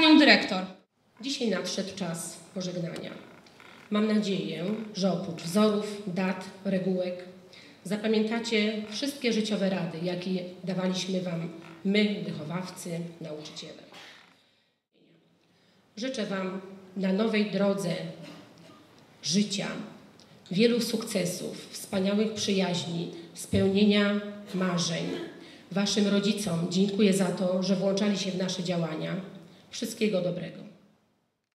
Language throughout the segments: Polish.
panią dyrektor. Dzisiaj nadszedł czas pożegnania. Mam nadzieję, że oprócz wzorów, dat, regułek, zapamiętacie wszystkie życiowe rady, jakie dawaliśmy Wam my, wychowawcy, nauczyciele. Życzę Wam na nowej drodze życia wielu sukcesów, wspaniałych przyjaźni, spełnienia marzeń. Waszym rodzicom dziękuję za to, że włączali się w nasze działania. Wszystkiego dobrego.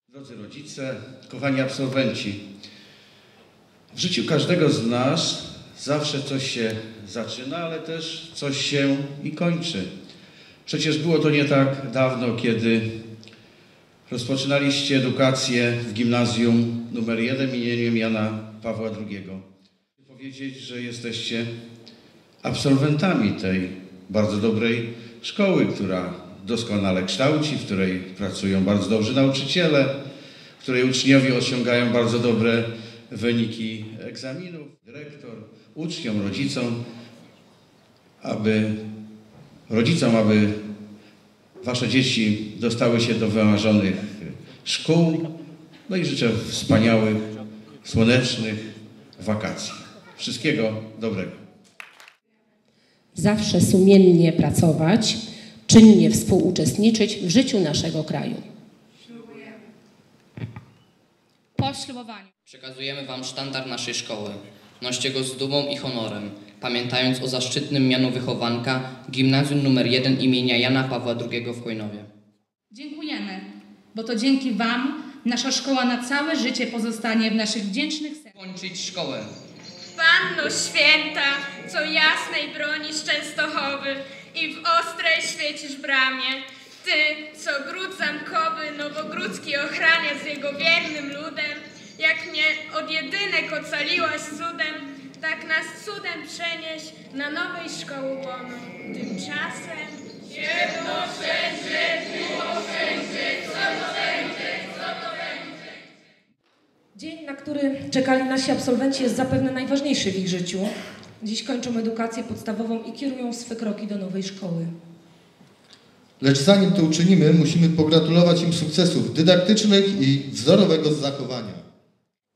Drodzy rodzice, kochani absolwenci, w życiu każdego z nas zawsze coś się zaczyna, ale też coś się i kończy. Przecież było to nie tak dawno, kiedy rozpoczynaliście edukację w gimnazjum numer 1 imieniem Jana Pawła II. Chcę powiedzieć, że jesteście absolwentami tej bardzo dobrej szkoły, która doskonale kształci, w której pracują bardzo dobrzy nauczyciele, w której uczniowie osiągają bardzo dobre wyniki egzaminów. Dyrektor, uczniom, rodzicom, aby rodzicom, aby wasze dzieci dostały się do wymarzonych szkół. No i życzę wspaniałych, słonecznych wakacji. Wszystkiego dobrego. Zawsze sumiennie pracować, czynnie współuczestniczyć w życiu naszego kraju. Po ślubowaniu. Przekazujemy Wam sztandar naszej szkoły. Noście go z dumą i honorem, pamiętając o zaszczytnym mianu wychowanka Gimnazjum nr 1 imienia Jana Pawła II w Chojnowie. Dziękujemy, bo to dzięki Wam nasza szkoła na całe życie pozostanie w naszych wdzięcznych sercach. Kończyć szkołę. Panno święta, co jasnej bronisz Częstochowy i w ostrej świecisz bramie. Ty, co gród zamkowy nowogródzki ochrania z jego wiernym ludem, jak mnie od jedynek ocaliłaś cudem, tak nas cudem przenieś na nowej szkoły łono. Tymczasem ciemno wszędzie, cicho wszędzie, co to będzie, co to będzie. Dzień, na który czekali nasi absolwenci, jest zapewne najważniejszy w ich życiu. Dziś kończą edukację podstawową i kierują swe kroki do nowej szkoły. Lecz zanim to uczynimy, musimy pogratulować im sukcesów dydaktycznych i wzorowego zachowania.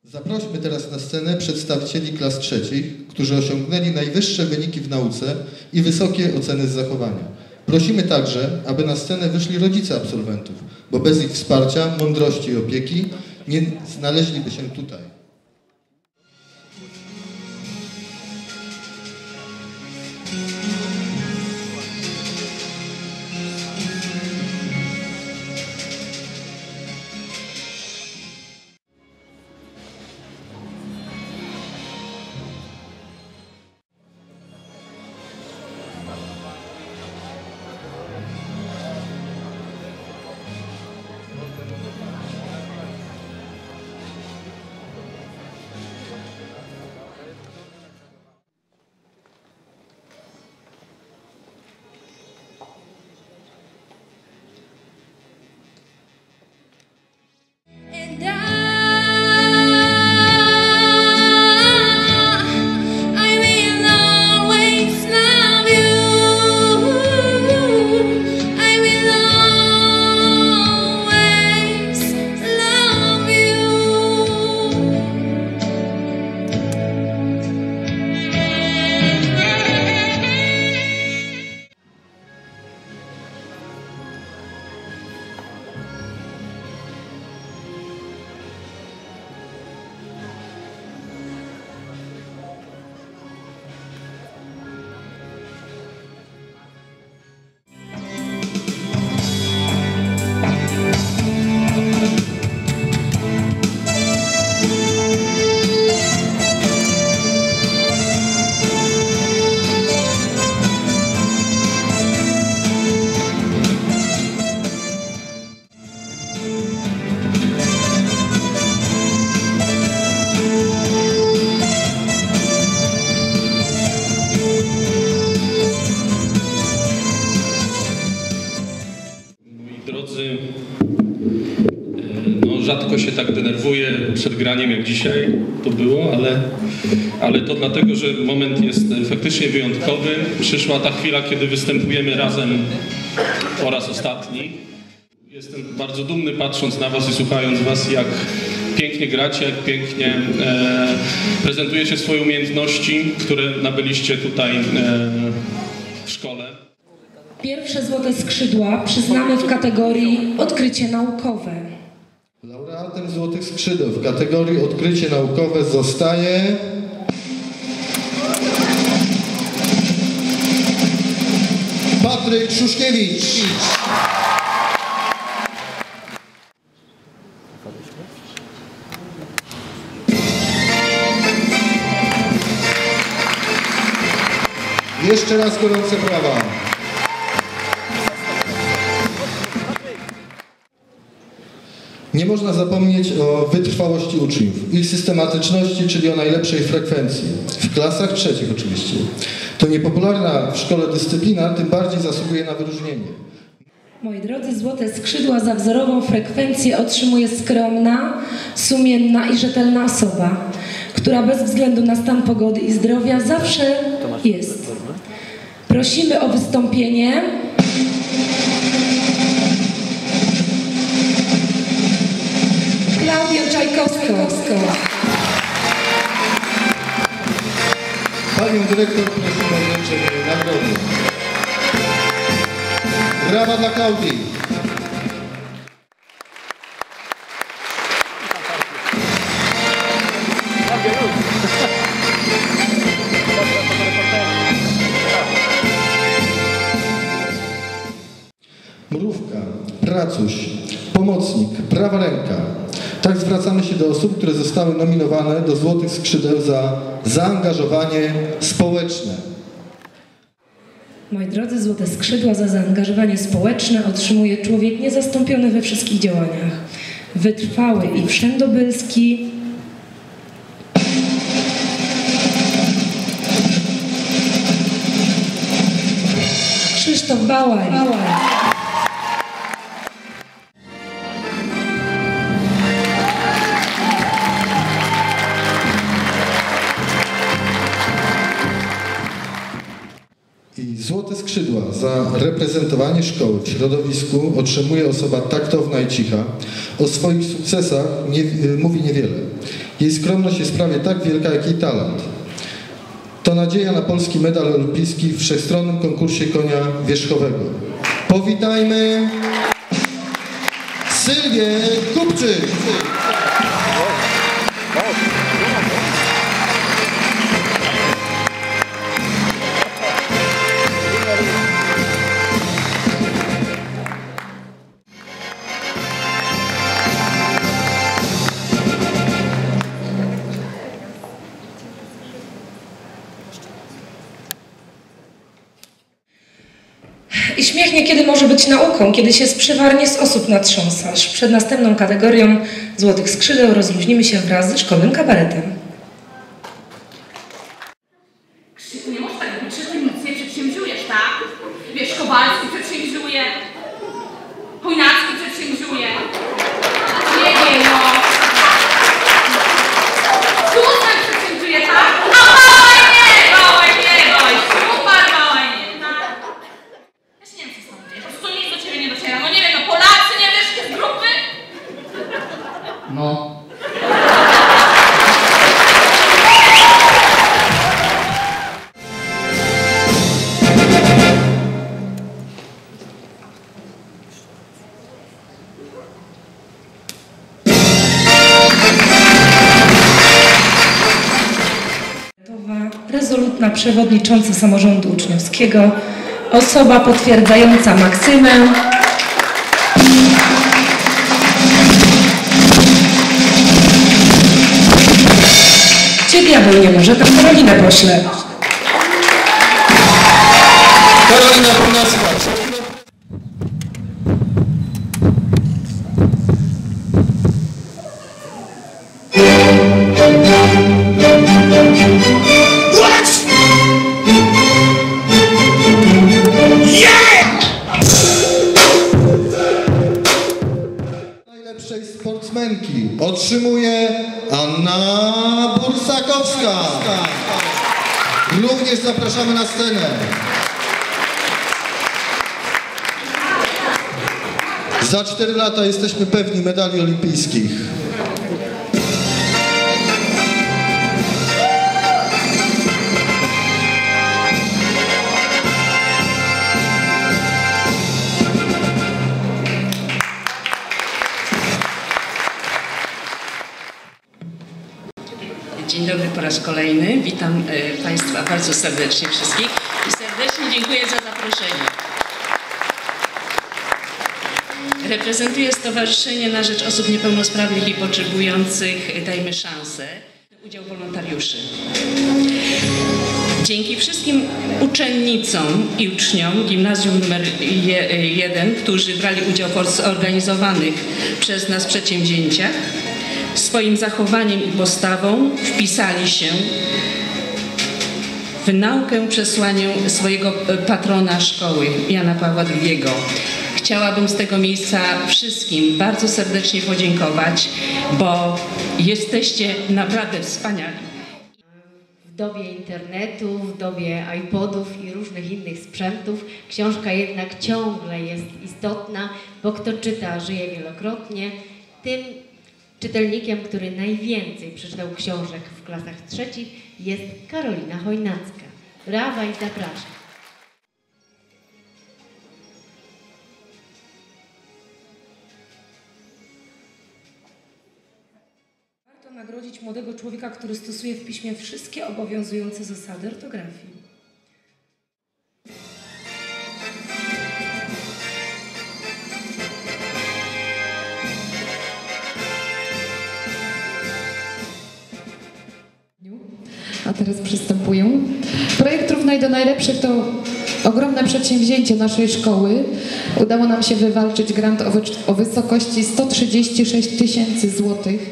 Zaprośmy teraz na scenę przedstawicieli klas trzecich, którzy osiągnęli najwyższe wyniki w nauce i wysokie oceny z zachowania. Prosimy także, aby na scenę wyszli rodzice absolwentów, bo bez ich wsparcia, mądrości i opieki nie znaleźliby się tutaj. Graniem jak dzisiaj to było, ale, ale to dlatego, że moment jest faktycznie wyjątkowy. Przyszła ta chwila, kiedy występujemy razem po raz ostatni. Jestem bardzo dumny patrząc na Was i słuchając Was, jak pięknie gracie, jak pięknie e, prezentujecie swoje umiejętności, które nabyliście tutaj e, w szkole. Pierwsze złote skrzydła przyznamy w kategorii odkrycie naukowe. Laureatem Złotych Skrzydeł w kategorii Odkrycie Naukowe zostaje... Patryk Szuszkiewicz. Jeszcze raz gorące brawa. Można zapomnieć o wytrwałości uczniów, ich systematyczności, czyli o najlepszej frekwencji. W klasach trzecich oczywiście. To niepopularna w szkole dyscyplina, tym bardziej zasługuje na wyróżnienie. Moi drodzy, złote skrzydła za wzorową frekwencję otrzymuje skromna, sumienna i rzetelna osoba, która bez względu na stan pogody i zdrowia zawsze jest. Prosimy o wystąpienie Klaudię Czajkowską. Panią dyrektor prosimy o wręczenie nagrody. Brawa dla Klaudii. Mrówka, pracuś, pomocnik, prawa ręka. Tak zwracamy się do osób, które zostały nominowane do Złotych Skrzydeł za zaangażowanie społeczne. Moi drodzy, złote skrzydła za zaangażowanie społeczne otrzymuje człowiek niezastąpiony we wszystkich działaniach. Wytrwały i wszędobylski. Krzysztof Bałaj. I za reprezentowanie szkoły w środowisku otrzymuje osoba taktowna i cicha. O swoich sukcesach nie, y, mówi niewiele. Jej skromność jest prawie tak wielka, jak jej talent. To nadzieja na polski medal olimpijski w wszechstronnym konkursie konia wierzchowego. Powitajmy Sylwię Kupczyk. I śmiech niekiedy może być nauką, kiedy się sprzywarnie z osób natrząsasz. Przed następną kategorią złotych skrzydeł rozluźnimy się wraz ze szkolnym kabaretem. Rezolutna przewodnicząca samorządu uczniowskiego, osoba potwierdzająca maksymę. Cię diabeł nie może, tam Karolinę poślę. Otrzymuje Anna Bursakowska. Również zapraszamy na scenę. Za 4 lata jesteśmy pewni medali olimpijskich. Po raz kolejny. Witam e, Państwa bardzo serdecznie wszystkich i serdecznie dziękuję za zaproszenie. Reprezentuję Stowarzyszenie na Rzecz Osób Niepełnosprawnych i Potrzebujących Dajmy Szansę. Udział wolontariuszy. Dzięki wszystkim uczennicom i uczniom gimnazjum numer 1, którzy brali udział w zorganizowanych przez nas przedsięwzięciach, swoim zachowaniem i postawą wpisali się w naukę przesłaniu swojego patrona szkoły, Jana Pawła II. Chciałabym z tego miejsca wszystkim bardzo serdecznie podziękować, bo jesteście naprawdę wspaniali. W dobie internetu, w dobie iPodów i różnych innych sprzętów książka jednak ciągle jest istotna, bo kto czyta, żyje wielokrotnie. Tym czytelnikiem, który najwięcej przeczytał książek w klasach trzecich jest Karolina Chojnacka. Brawa i zapraszam. Warto nagrodzić młodego człowieka, który stosuje w piśmie wszystkie obowiązujące zasady ortografii. Projekt Równaj do Najlepszych to ogromne przedsięwzięcie naszej szkoły. Udało nam się wywalczyć grant o, o wysokości 136 tysięcy złotych,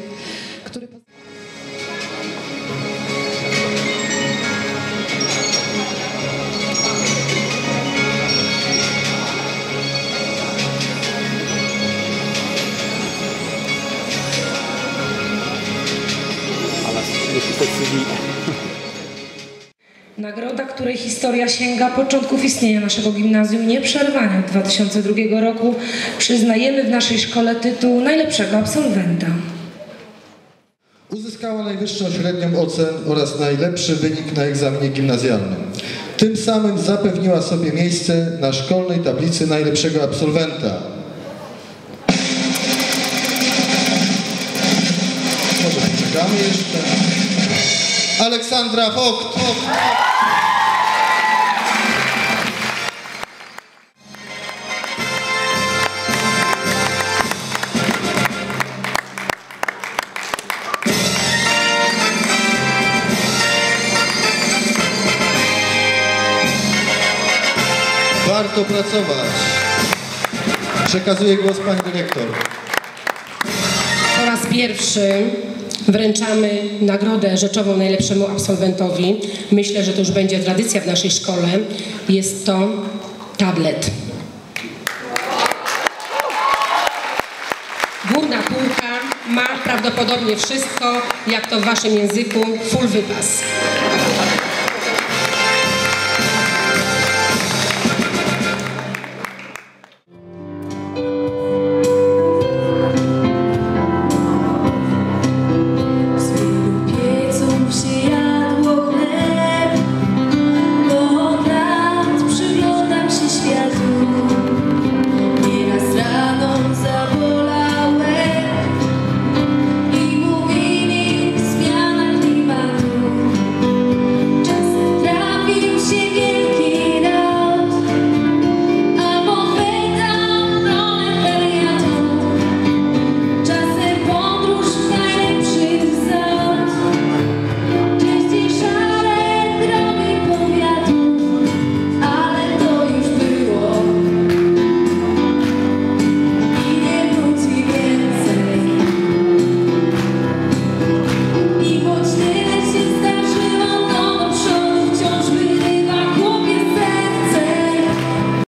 Nagroda, której historia sięga początków istnienia naszego gimnazjum nieprzerwanie od 2002 roku, przyznajemy w naszej szkole tytuł najlepszego absolwenta. Uzyskała najwyższą średnią ocen oraz najlepszy wynik na egzaminie gimnazjalnym. Tym samym zapewniła sobie miejsce na szkolnej tablicy najlepszego absolwenta. Aleksandra Vogt. Warto pracować. Przekazuję głos pani dyrektor. Po raz pierwszy wręczamy nagrodę rzeczową najlepszemu absolwentowi. Myślę, że to już będzie tradycja w naszej szkole. Jest to tablet. Górna półka ma prawdopodobnie wszystko, jak to w waszym języku, full wypas.